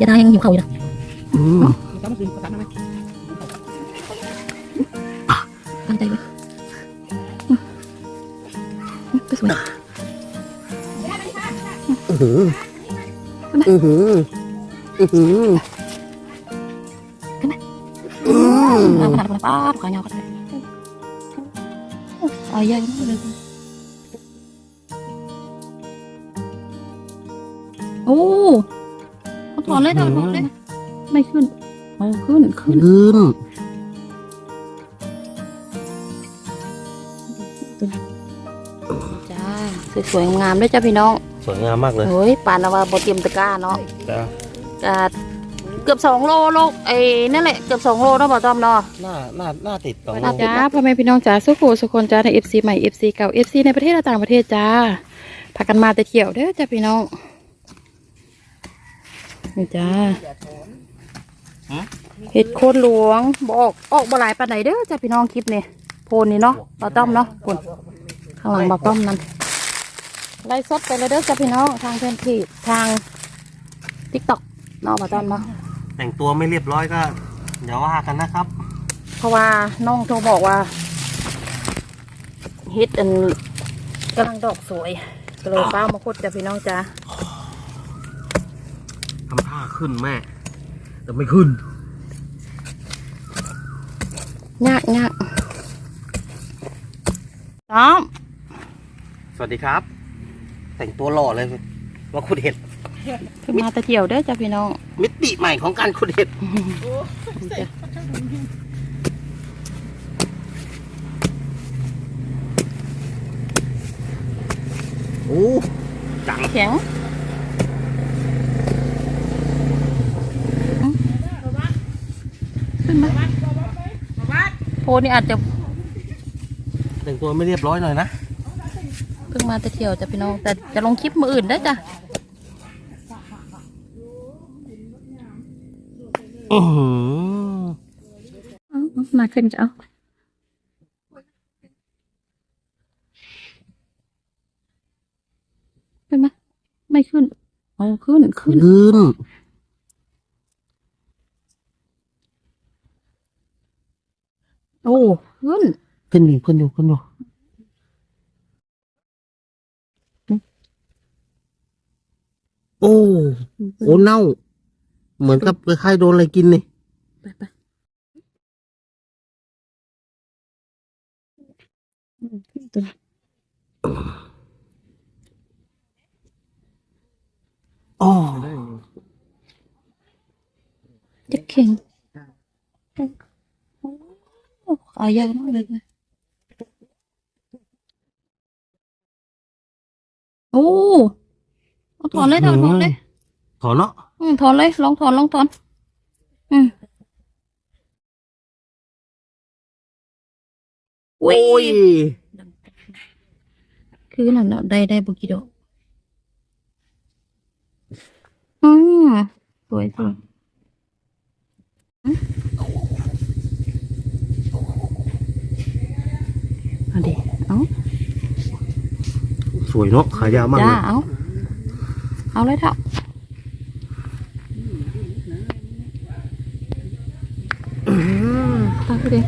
ยาดายังหิวเข่าอยู่นะอืม Kamu sering pesan namanya? ตั้งใจไว้ อืมอืมก็สวยอื้อหืออื้อหืออื้อหืออืมเอาขนาดนั้นป้าบขายาวก็ได้เอาใหญ่มากเลยโอ้เอาถอนเลยถอนเลย ไม่ขึ้นเอาขึ้นขึ้นขึ้นจ้าสวยๆงามๆด้วยจ้าพี่น้องสวยงามมากเลยเฮ้ยปานนาวาบเตรียมตะกร้าเนาะจ้าก็เกือบสองโลโลกไอ้นั่นแหละเกือบสองโลเนาะบ่ต้อมเนาะหน้าหน้าหน้าติดสองหน้าติดจ้าพ่อแม่พี่น้องจ้าสุขุสุคนจ้าในเอฟซีใหม่เอฟซีเก่าเอฟซีในประเทศและต่างประเทศจ้าพากันมาแต่เที่ยวเด้อจ้าพี่น้อง นี่จ้าเห็ดโคนหลวงบอกออกบ่หลายปานใดเด้อจ้าพี่น้องคลิปนี่โพนนี่เนาะบ่ต้อมเนาะคนข้างหลังบ่ต้อมนั่นไล่สดไปเลยเด้อจ้าพี่น้องทางเพจที่ทางทิกตอกเนาะบ่ต้อมเนาะแต่งตัวไม่เรียบร้อยก็อย่าว่ากันนะครับ เพราะว่าน้องโทรบอกว่าเฮ็ดอันกำลังดอกสวยก็เลยฟ้ามาคุดจ้ะพี่น้องจ้า ทำท่าขึ้นแม่ แต่ไม่ขึ้นยากยากน้องสวัสดีครับ แต่งตัวหล่อเลยว่าขุดเห็ดคือมาแตะเที่ยวเด้อจ้ะพี่น้อง มิติใหม่ของการขุดเห็ดโอ้จังแข็ง ขึ้นมาโพนี่อาจจะแต่งตัวไม่เรียบร้อยหน่อยนะเพิ่งมาแตะเที่ยวจ้ะพี่น้อง แต่จะลงคลิปมืออื่นได้อจ้ะอือหือเอาเอามาขึ้นจะเอาขึ้นไหมไม่ขึ้นเอาขึ้นขึ้นขึ้น โอ้ขึ้นขึ้นอยู่ขึ้นอยู่ขึ้นอยู่โอ้โอ้เน่า เหมือนกับคล้ายๆโดนอะไรกินนี่ไปไปอืมขึ้นตัวอ๋อจะเข่งโอ้ ขายาวมากเลยโอ้เอาถอนเลยถอนถอนเลย ถอนเนาะอืมถอนเลย ลองถอนลองถอน อืมอุ้โอ้ยยคือนั่นเนาะได้ได้บุกิโดอกอืมสวยสวย อืมเอาดิเอาสวยเนาะขายาวมากจ้าเลยเอาเอาเลยเถอะตั้งไปดิ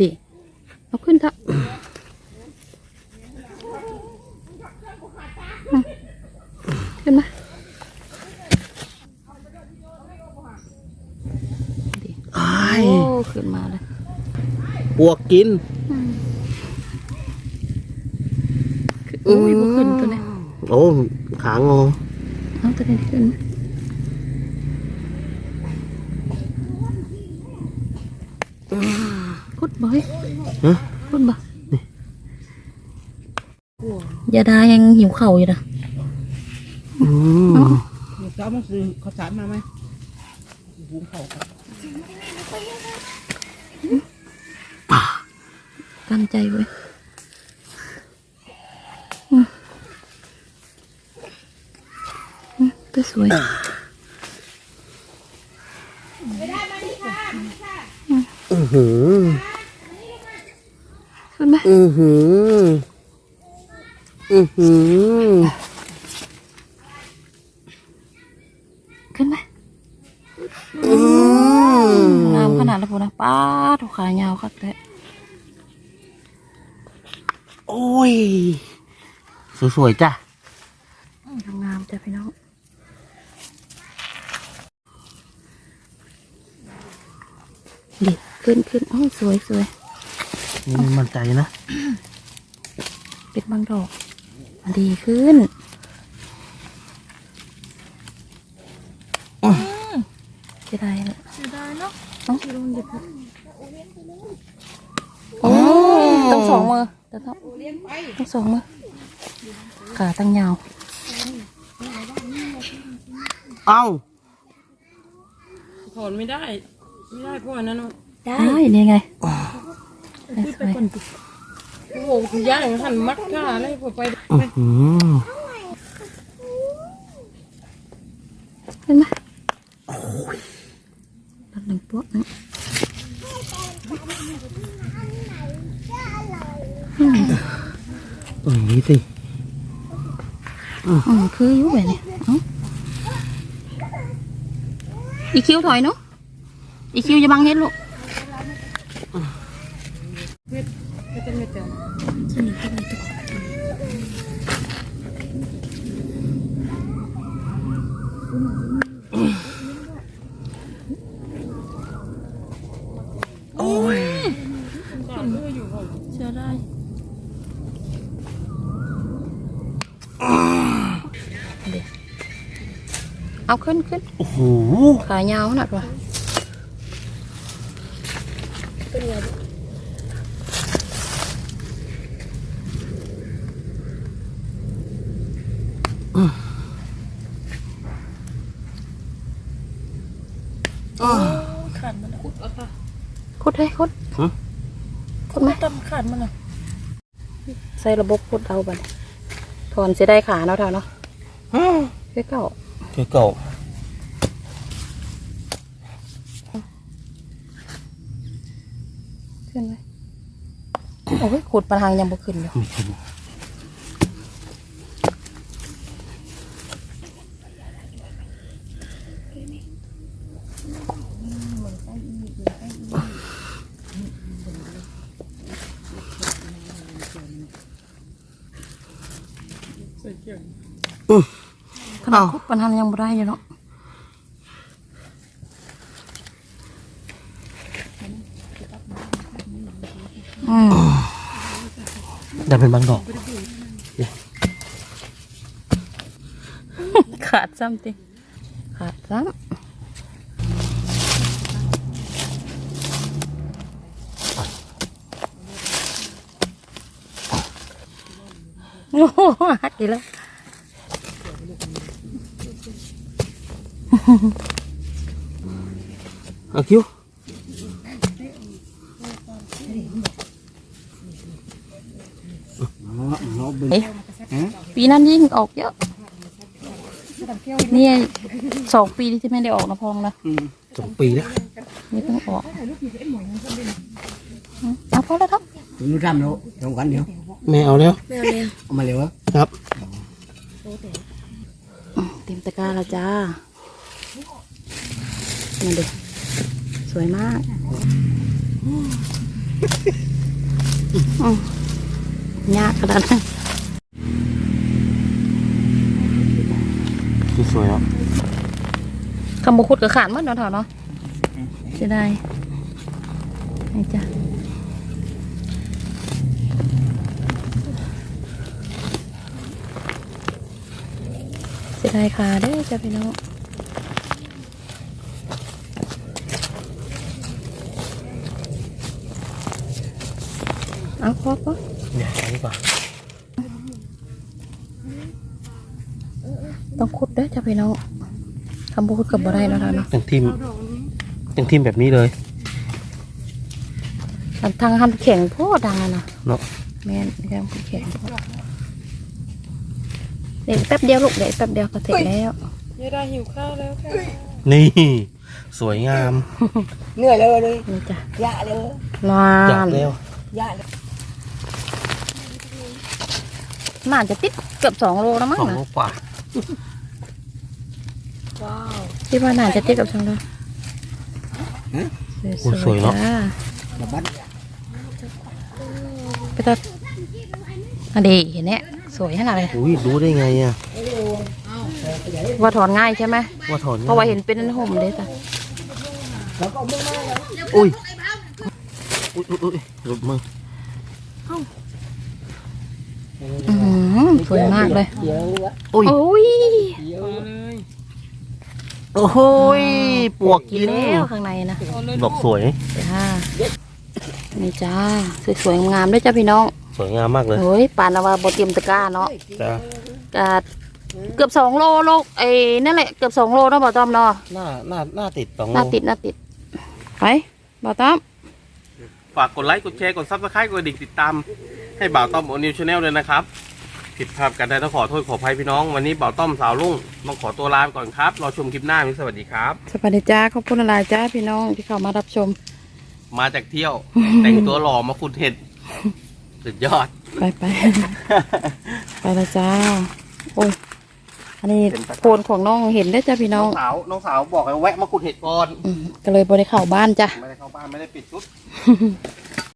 ดิเอาขึ้นเถอะอืมขึ้นมา อ้าย โอ้ ขึ้นมาเลยปวกกินโอ้ยบ่ขึ้นตัวนี้โอ้ขางอเอาตัวนี้ขึ้นพุดบ่อยฮะพุดบ่ยาดายังหิวเข่าวอยู่นะอืม Kamu sering pesan namanya? Bung kau. ตั้งใจไว้อืมอืม ก็สวยอื้อหือขึ้นไหมอือหืออือหือ ขึ้นไหม อืม งาม ขนาดแล้วพูนะป้าถูกขายาวคักแต่โอ้ย สวยๆจ้ะงามจ้ะพี่น้องดิขึ้นขึ้นโอ้ยสวยสวยนี่มันมั่นใจนะปิดบางดอกมันดีขึ้นจะได้ละ โอ้ยต้องสองมือแต่ต้องต้องสองมือขาตั้งยาวเอ้าถอนไม่ได้ ไม่ได้เพราะอันนั้นมันได้นี่ไงสวยโอ้โหคุณย่าอย่างหันมัดขาอะไรผมไปอื้อหือเห็นไหมตัดหนึ่งปุ๊บนะอืม ตรงนี้ สิอือคืออยู่แบบนี้อีคิวถอยเนาะอีคิวจะบังเฮ็ดลูก ไม่เป็นไม่เจอ โอ้ย เสียดาย เอาขึ้นขึ้นโอ้โหขายาวขนาดวะคุดให้คุดคุดไหมต้นขาดมันอะใส่ระบบคุดเอาบัด ถอนเสียได้ขาเนาะเท่าเนาะเพื่อเก่าเจ้าเก่าขึ้นไหมโอ้ยขุดปลาหางยังบ่ขึ้นอยู่ ไม่ขึ้นขนาดขุดปลาหางยังบ่ได้อยู่เนาะอืมได้เป็นบางดอก ขาดซ้ำติขาดซ้ำโอ้โหหักอีกแล้ว เอาคิวเอ๊ะปีนั้นยิ่งออกเยอะเนี่ยสองปีที่ไม่ได้ออกนะพองนะสองปีแล้ว นี่เพิ่งออกเอาพอแล้วครับนูทำแล้วทำกันเดี๋ยวแม่เอาแล้วเอามาเร็วอะครับ เต็มตะกร้าแล้วจ้า นี่ดูสวยมากอืมยากขนาดนั้นสวยๆแล้วคำบุคุดกับขาดหมัดเนาะเถอะเนาะจะได้นี่จ้ะเสียดายขาเด้อจ้ะพี่น้อง เอาพอพอเนี่ยเอาดีกว่าต้องขุดเด้อจ้ะพี่น้องคำบุคุดกับบ่ได้เนาะเถอะเนาะยังทิมยังทิมแบบนี้เลย อันทางหันแข็งโพดดังอะนะเนาะแม่นแข็งแข็งโพดเด็กแป๊บเดียวลูกเด็กแป๊บเดียวก็เสร็จแล้วยายได้หิวข้าวแล้วค่ะนี่ สวยงาม เหนื่อยเลยเลยนี่จ้ะยะเลยนาจับนแล้วยะเลย น่าจะติดเกือบสองโลแล้วมั้งสองนะโลกว่าคิดว่าน่าจะติดเกับสองโลโอ้สวยเนาะจ้ระบัดไปตัดอันนี้เห็นเนี้ยสวยขนาดเลยอุ้ยรู้ได้ไงอะว่าถอนง่ายใช่ไหมว่าถอนเพราะว่าเห็นเป็นห่มเลยจ้ะอุ้ยอุ้ยอุ้ยอุ้ยหลุดมือ อื้อหือสวยมากเลยอุ้ยโอ้ยโอ้โหยปวกกินแล้วข้างในนะดอกสวย จ้านี่จ้าสวยๆงามๆด้วยจ้าพี่น้องสวยงามมากเลยโอ้ยปานนาวาบเตรียมตะกร้าเนาะจ้ากาเกือบสองโลโลกไอ้นั่นแหละเกือบสองโลเนาะบ่าวต้อมเนาะหน้าหน้าหน้าติดสองโลน้าติดหน้าติดไปบ่าวต้อม ฝากกดไลค์ กดแชร์ กดซับสไครต์กดกระดิ่งติดตาม ให้บ่าวต้อมโอนิวชาแนลด้วยนะครับ ผิดพลาดกันได้ต้องขอโทษขออภัยพี่น้อง วันนี้บ่าวต้อมสาวลุ่งต้องขอตัวลาไปก่อนครับ รอชมคลิปหน้ามิสวัสดีครับ สวัสดีจ้าขอบคุณหลายๆจ้าพี่น้องที่เข้ามารับชม มาจากเที่ยว แต่งตัวหล่อมาขุดเห็ดสุดยอด ไปไป ไปแล้วจ้า โอ้ย อันนี้โพนของน้องเห็นได้อจ้าพี่น้น้ออง งสาวน้องสาวบอกให้แวะมาขุดเห็ดก่อนอืมก็เลยบริเข้าบ้านจ้ะไม่ได้เข้าบ้านไม่ได้ปิดชุด